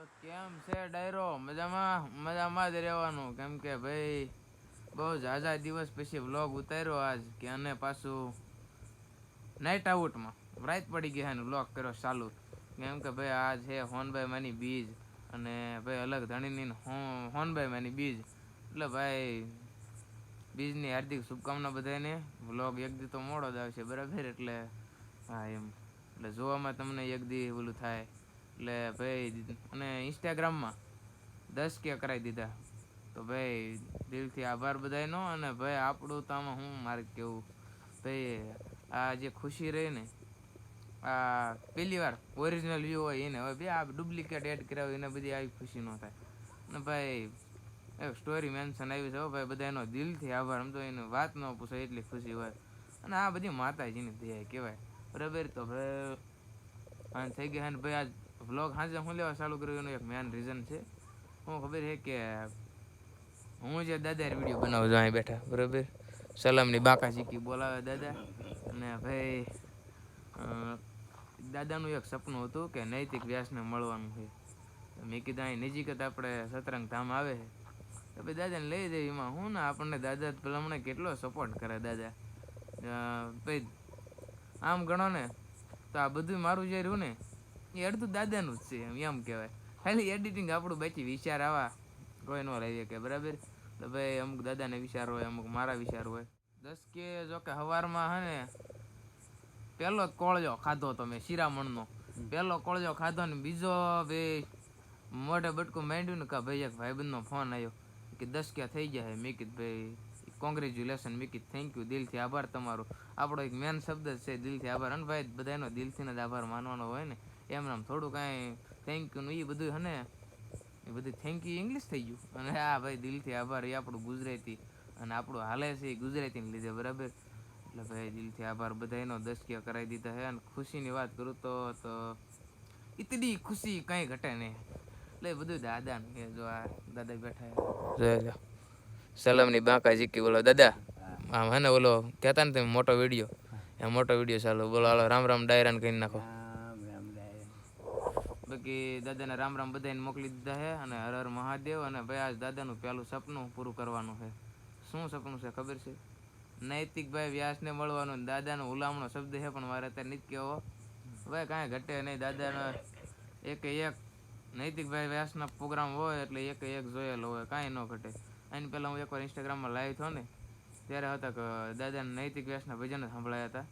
તો કેમ છે ડાયરો? મજામાં? મજામાં જ રહેવાનું. કેમ કે ભાઈ, બહુ ઝાઝા દિવસ પછી વ્લોગ ઉતાર્યો આજ, કે અને પાછું નાઇટ આઉટમાં રાત પડી ગઈ એનું વ્લોગ કર્યો ચાલુ. કેમ કે ભાઈ આજ છે હોનભાઈ માની બીજ અને ભાઈ અલગ ધણીની હોનભાઈ માની બીજ. એટલે ભાઈ, બીજની હાર્દિક શુભકામના બધાને વ્લોગ એક દી તો મોડો જ આવશે બરાબર? એટલે હા, એમ. એટલે જોવામાં તમને એક દી ઓલું થાય. એટલે ભાઈ, અને ઇન્સ્ટાગ્રામમાં દસ કે કરાવી દીધા. તો ભાઈ, દિલથી આભાર બધાયનો અને ભાઈ, આપણું તો આમાં હું મારે કેવું? ભાઈ, આ જે ખુશી રહી ને, આ પહેલી વાર ઓરિજિનલ વ્યૂ હોય એને, હવે બે આ ડુપ્લિકેટ એડ હોય એને બધી આવી ખુશી ન થાય. અને ભાઈ, એ સ્ટોરી મેન્શન આવી છે હો ભાઈ બધા એનો દિલથી આભાર. આમ તો એની વાત ન પૂછો એટલી ખુશી હોય. અને આ બધી માતાજીની દયા કહેવાય. બરાબર તો ભાઈ આ થઈ ગયા ને ભાઈ, આજ વ્લોગ સાંજે હું લેવા ચાલુ કર્યું એક મેન રીઝન છે. હું ખબર છે કે હું જે દાદા વીડિયો બનાવું છું, અહીં બેઠા, બરાબર? સલામની બાકા શીખી બોલાવે દાદા. અને ભાઈ દાદાનું એક સપનું હતું કે નૈતિક વ્યાસને મળવાનું છે. મેં કીધું, અહીં નજીક જ આપણે સતરંગ ધામ આવે છે. તો ભાઈ દાદાને લઈ જઈએ એમાં હું ને આપણને દાદા ભલામણે કેટલો સપોર્ટ કરે દાદા. ભાઈ, આમ ગણો ને, તો આ બધું મારું જે રહ્યું ને એ અડધું દાદાનું જ છે એમ એમ કહેવાય. ખાલી એડિટિંગ આપણું બાકી વિચાર આવા, કોઈ ન રહી કે બરાબર? તો ભાઈ અમુક દાદાને વિચાર હોય, અમુક મારા વિચાર હોય. દસ કે જો કે સવારમાં હે ને, પહેલો કોળજો ખાધો તો મેં શિરામણનો. પહેલો કોળજો ખાધો ને બીજો ભાઈ મોઢે બટકું માંડ્યું ને કે ભાઈ એક ભાઈબંધનો ફોન આવ્યો કે દસ કે થઈ ગયા મેં કીધું ભાઈ કોંગ્રેચ્યુલેશન મેં કીધું થેન્ક યુ દિલથી આભાર તમારો. આપણો એક મેન શબ્દ છે, દિલથી આભાર. અને ભાઈ, બધાનો દિલથી જ આભાર માનવાનો હોય ને. એમ નામ થોડું કાંઈ થેન્ક યુ એ બધું હને એ બધું થેન્ક યુ ઇંગ્લિશ થઈ ગયું. અને હા ભાઈ દિલથી આભાર એ આપણું ગુજરાતી અને આપણું હાલે છે એ ગુજરાતીને લીધે બરાબર. એટલે ભાઈ દિલથી આભાર બધાનો એનો કે કરાવી દીધા છે. અને ખુશીની વાત કરું તો તો ઇતની ખુશી કંઈ ઘટે નહીં. એટલે બધું દાદાને કે જો આ દાદા બેઠા જો સલામની બાંકા જીકી બોલો દાદા આમ હે ને બોલો કહેતા ને તમે મોટો વીડિયો? એ મોટો વીડિયો ચાલો બોલો હાલો રામ રામ ડાયરાને કહી નાખો. બાકી દાદાને રામ રામ બધાને મોકલી દીધા છે અને હર હર મહાદેવ અને ભાઈ આજ દાદાનું પહેલું સપનું પૂરું કરવાનું છે. શું સપનું છે ખબર છે? નૈતિકભાઈ વ્યાસને મળવાનું દાદાનો હુલામણો શબ્દ છે, પણ મારે અત્યારે નથી કહેવો. ભાઈ કાંઈ ઘટે નહીં, દાદાનો એક એક નૈતિકભાઈ વ્યાસના પ્રોગ્રામ હોય એટલે એક એક જોયેલો હોય, કાંઈ ન ઘટે. એની પહેલાં હું એકવાર ઇન્સ્ટાગ્રામમાં લાઈવ થયો ને, ત્યારે હતા કે દાદાને નૈતિક વ્યાસના ભજન સંભળાયા હતા.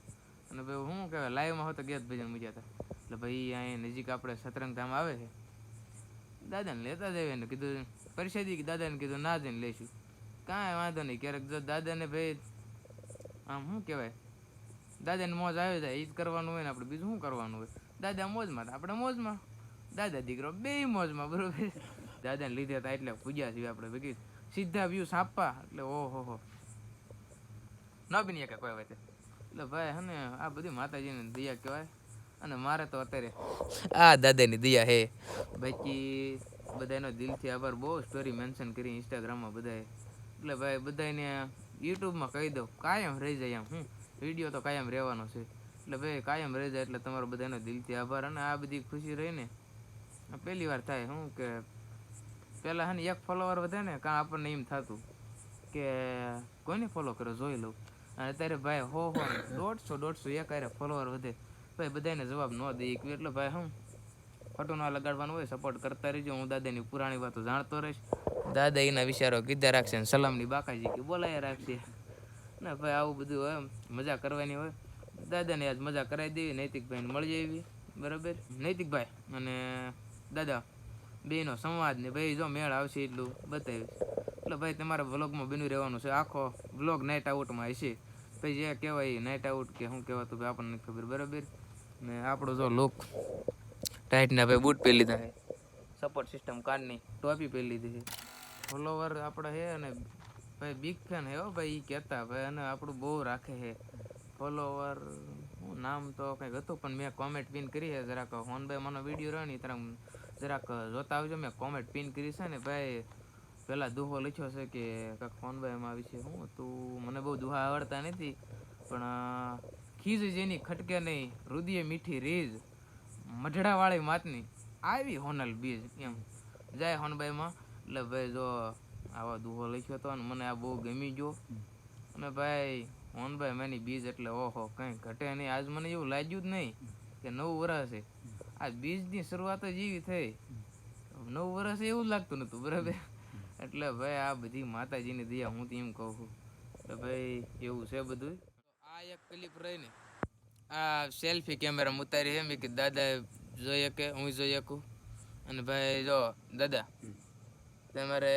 અને ભાઈ શું કહેવાય લાઈવમાં હતો ગેત ભજન મૂક્યા હતા. એટલે ભાઈ અહીંયા નજીક આપણે સતરંગ ધામ આવે છે. દાદાને લેતા જઈએ ને કીધું, પરિષદી કે દાદાને કીધું, ના જઈને લઈશું. કાંઈ વાંધો નહીં, ક્યારેક જો દાદાને ભાઈ આમ શું કહેવાય, દાદાને મોજ આવે જાય એ જ કરવાનું હોય ને આપણે, બીજું શું કરવાનું હોય? દાદા મોજમાં આપણે મોજમાં. દાદા દીકરો બે મોજમાં, બરોબર? દાદાને લીધે હતા એટલે પૂજ્યા છીએ આપણે ભેગી સીધા વ્યૂ સાપા એટલે ઓહો હો. ન બની શકે કોઈ વાત એટલે ભાઈ હને આ બધી માતાજીની દયા કહેવાય. અને મારે તો અત્યારે આ દાદાની દયા હે. બાકી બધાનો દિલથી આભાર. બહુ સ્ટોરી મેન્શન કરી ઇન્સ્ટાગ્રામમાં બધાએ. એટલે ભાઈ બધાને યુટ્યુબમાં કહી દઉં કાયમ રહી જાય એમ. હું વીડિયો તો કાયમ રહેવાનો છે. એટલે ભાઈ કાયમ રહી જાય એટલે તમારો બધાનો દિલથી આભાર અને આ બધી ખુશી રહીને પહેલી વાર થાય. હું કે પહેલાં હે ને એક ફોલોવર વધે ને કાં આપણને એમ થતું કે કોઈને ફોલો કરો જોઈ લઉં. અને અત્યારે ભાઈ હો હો દોઢસો દોઢસો એક ફોલોવર વધે. ભાઈ બધાને જવાબ ન દે, એક એટલે ભાઈ હું ખોટું ના લગાડવાનું હોય સપોર્ટ કરતા રહીજો, હું દાદાની પુરાણી વાતો જાણતો રહીશ. દાદા એના વિચારો કીધા રાખશે ને સલામની બાકાજી કે બોલાયા રાખશે. ના ભાઈ, આવું બધું હોય, મજા કરવાની હોય. દાદાને આજ મજા કરાવી દેવી, નૈતિકભાઈને મળી જવી, બરાબર? નૈતિકભાઈ અને દાદા, બેનો સંવાદ ને ભાઈ જો મેળ આવશે એટલું બતાવીશ. એટલે ભાઈ તમારે વ્લોગમાં બન્યું રહેવાનું છે. આખો વ્લોગ નાઇટ આઉટમાં હશે. પછી જે કહેવાય નાઇટ આઉટ કે શું કહેવાતું ભાઈ આપણને ખબર, બરાબર? ને આપણો જો લુક ટાઈટના ભાઈ બૂટ પહેરી લીધા છે. સપોર્ટ સિસ્ટમ કાર્ડની ટોપી પહેરી લીધી છે. ફોલોવર આપણે છે અને ભાઈ બિગ ફેન હે હો ભાઈ એ કહેતા ભાઈ, અને આપણું બહુ રાખે છે. ફોલોવર હું નામ તો કંઈક હતું, પણ મેં કોમેન્ટ પિન કરી છે જરાક. હોનભાઈ મને વીડિયો રહ્યો ને તરફ જરાક જોતા આવજો. મેં કોમેન્ટ પિન કરી છે ને ભાઈ, પહેલાં દુહો લખ્યો છે કે કાંઈક ફોનભાઈ એમાં વિશે હું તું મને બહુ દુહા આવડતા નથી, પણ ખીજ જેની ખટકે નહીં રુદિયે મીઠી રીજ મઢડાવાળી માતની. આવી હોનલ બીજ એમ. જાય હોનભાઈમાં એટલે ભાઈ જો આવા દુહો લખ્યો હતો ને મને આ બહુ ગમી ગયો. અને ભાઈ હોનભાઈ મેની બીજ એટલે ઓહો, કંઈ ઘટે નહીં. આજ મને એવું લાગ્યું જ નહીં કે નવું વર્ષ છે. આ બીજની શરૂઆત જ એવી થઈ. નવું વર્ષ એવું જ લાગતું નતું બરાબર? એટલે ભાઈ આ બધી માતાજીની દયા હું તો એમ કહું છું. એટલે ભાઈ, એવું છે બધું આ એક ક્લિપ રહીને આ સેલ્ફી કેમેરા ઉતારી છે. મેં કે દાદા જોઈ શકે હું જોઈ શકું. અને ભાઈ જો દાદા તમારે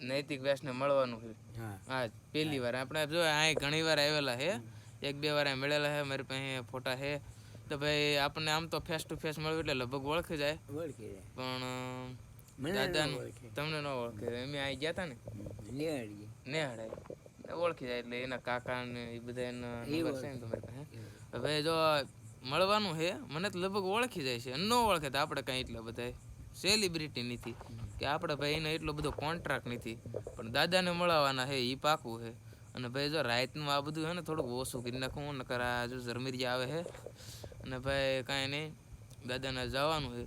નૈતિક વ્યાસને મળવાનું છે. હા. પહેલી વાર. આપણે જો અહીં ઘણી વાર આવેલા છે. એક બે વાર મળેલા છે. મારી પાસે ફોટા છે. તો ભાઈ આપણને આમ તો ફેસ ટુ ફેસ મળ્યું એટલે લગભગ ઓળખી જાય. ઓળખી જાય. પણ દાદાનું તમને ન ઓળખે. અમે અહીં ગયા હતા ને? નિહાળીએ. નેહડાય ઓળખી જાય એટલે એના કાકા ને એ બધા એના નંબર છે ને તમારી પાસે હવે જો મળવાનું છે મને તો લગભગ ઓળખી જાય છે. ન ઓળખે તો આપણે કાંઈ એટલા બધા સેલિબ્રિટી નથી. કે આપણે ભાઈ એને એટલો બધો કોન્ટ્રાક્ટ નથી. પણ દાદાને મળવાના છે એ પાકું છે. અને ભાઈ જો રાતનું આ બધું હે ને થોડુંક ઓછું કરી નાખું નકર આ જો ઝરમરિયા આવે છે અને ભાઈ કાંઈ નહીં દાદાને જવાનું છે.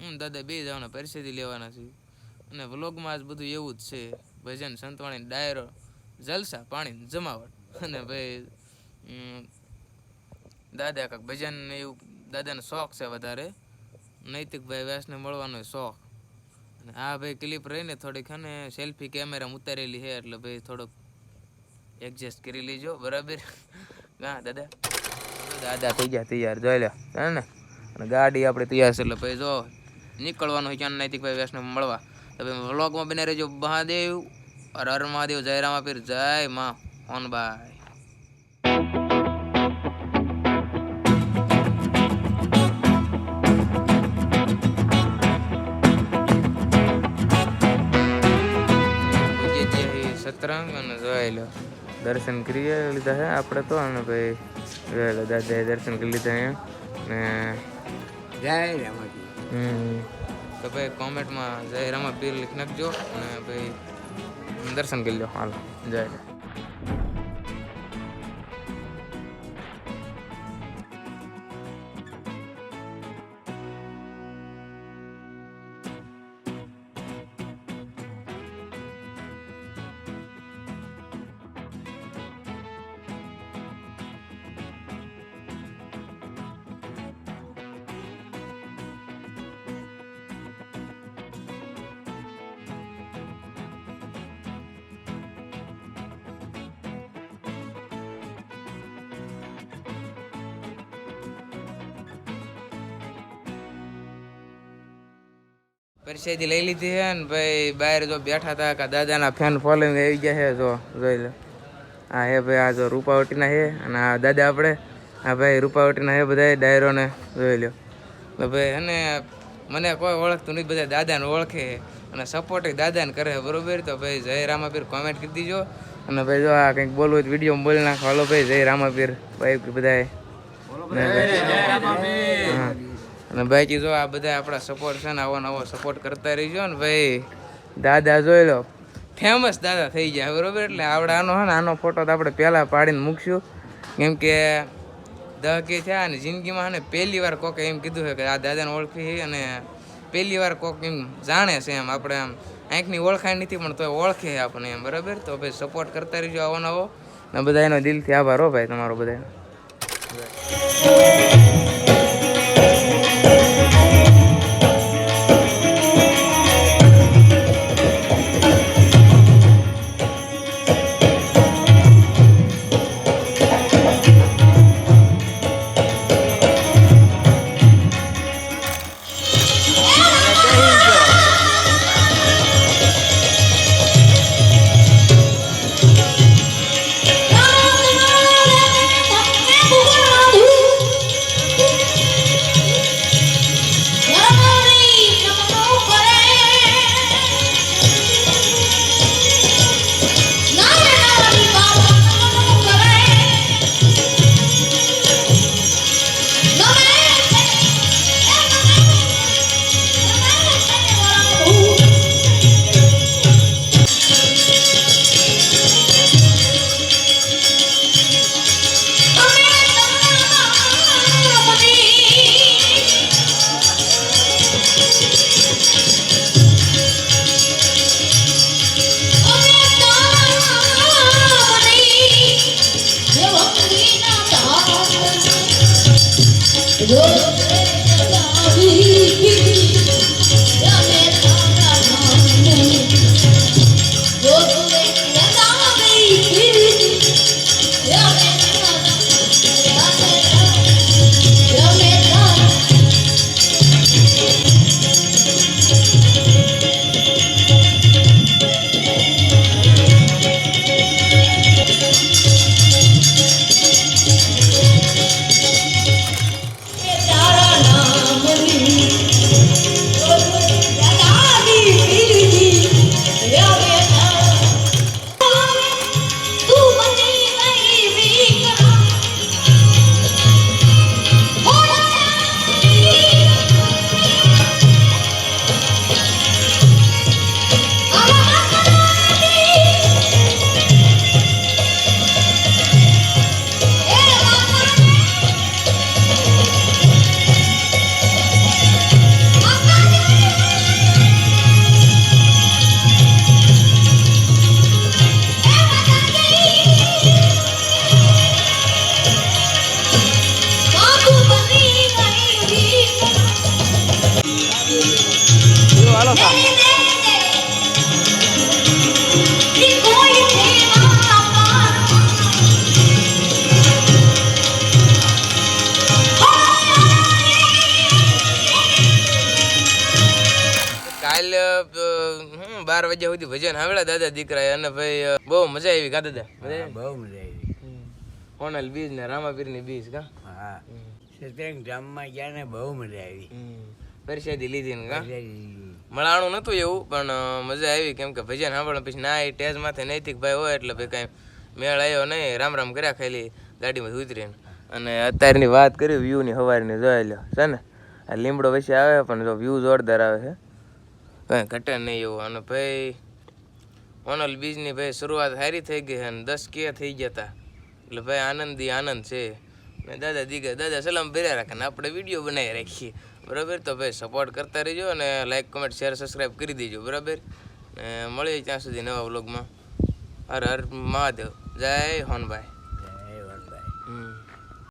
હું દાદા બે જવાના પરિસ્થિતિ લેવાના છે અને વ્લોગમાં આજ બધું એવું જ છે. ભજન સંતવાણી ડાયરો જલસા પાણી જમાવટ. અને ભાઈ દાદા કાક ભજન એવું, દાદાનો શોખ છે વધારે. નૈતિકભાઈ વ્યાસને મળવાનો શોખ. અને આ ભાઈ ક્લિપ રહીને થોડીક હે સેલ્ફી કેમેરા ઉતારેલી છે, એટલે ભાઈ થોડોક એડજસ્ટ કરી લેજો. બરાબર? હા, દાદા. દાદા થઈ ગયા તૈયાર, જોઈ લો. હે ને? અને ગાડી આપણે તૈયાર છે, એટલે ભાઈ જો, નીકળવાનું હોય ક્યાં નૈતિકભાઈ વ્યાસને મળવા. તો ભાઈ વ્લોગમાં બને રહેજો. મહાદેવ. હર હર મહાદેવ જય રામાપીર જય માં જે છે સતરંગ અને જોઈ લો. દર્શન કરી લીધા છે આપણે તો અને ભાઈ જોઈ લો દાદાએ દર્શન કરી લીધા અહીંયા ને જય રામાજી. હમ તો ભાઈ કોમેન્ટમાં જય રામા પીર લખી નાખજો અને ભાઈ દર્શન કરી લો. હાલો જય. લે. લઈ લીધી છે ને ભાઈ બહાર જો બેઠા હતા કે દાદાના ફેન ફોલોઈંગ આવી ગયા છે જો જોઈ લો. હા હે ભાઈ આ જો રૂપાવટીના છે અને આ દાદા આપણે. આ ભાઈ રૂપાવટીના હે બધા ડાયરોને જોઈ લો. તો ભાઈ અને મને કોઈ ઓળખતું નથી બધા દાદાને ઓળખે અને સપોર્ટ દાદાને કરે બરોબર? તો ભાઈ જય રામાપીર કોમેન્ટ કરી દીજો. અને ભાઈ જો આ કંઈક બોલવું હોય વીડિયો બોલી નાખો. હાલો ભાઈ જય રામાપીર ભાઈ. બધાએ હા. અને બાકી જો આ બધા આપણા સપોર્ટ છે ને આવો નવો સપોર્ટ કરતા રહીજો ને ભાઈ. દાદા જોઈ લો. ફેમસ દાદા થઈ ગયા, બરોબર? એટલે આપણે આનો હે ને, આનો ફોટો તો આપણે પહેલાં પાડીને મૂકશું. કેમ કે દહ કે થયા અને જિંદગીમાં ને પહેલી વાર કોકે એમ કીધું છે કે આ દાદાને ઓળખી છે અને પહેલી વાર કોક એમ જાણે છે એમ, આપણે આમ આંખની ઓળખાણ નથી, પણ તો ઓળખે છે આપણને એમ, બરાબર? તો ભાઈ સપોર્ટ કરતા રહીજો આવો નવો ને બધા એનો દિલથી આભાર હો ભાઈ તમારો બધાનો બાર વાગ્યા સુધી ભજન હાવડા દાદા દીકરા અને ભાઈ બહુ મજા આવી કા દાદા. બહુ મજા આવી. કોનલ બીજ ને રામાપીરની બીજ કા હા. સત્સંગ ધામમાં ગયા ને બહુ મજા આવી. પરસાદી લીધી ને કા મળાણું નતું એવું પણ મજા આવી કેમ કે ભજન સાંભળો પછી ના એ ટેજ માથે નૈતિક ભાઈ હોય એટલે ભાઈ કાંઈ મેળ આવ્યો નહીં. રામ રામ કર્યા ખાલી ગાડીમાં ઉતરીને. અને અત્યારની વાત કરી વ્યૂની ને જોઈ લ્યો. છે ને? આ લીમડો પછી આવે પણ જો વ્યૂ જોરદાર આવે છે. કાંઈ ઘટે નહીં એવું. અને ભાઈ, ઓનલ બીજની ભાઈ શરૂઆત સારી થઈ ગઈ અને દસ કે થઈ હતા એટલે ભાઈ આનંદી આનંદ છે. ને દાદા દીકરા દાદા સલામ ભર્યા રાખે ને આપણે વીડિયો બનાવી રાખીએ. બરાબર? તો ભાઈ સપોર્ટ કરતા રહેજો અને લાઈક કમેન્ટ શેર સબસ્ક્રાઈબ કરી દેજો. બરાબર? ને મળીએ ત્યાં સુધી નવા વ્લોગમાં હર હર મહાદેવ. જય હોનભાઈ.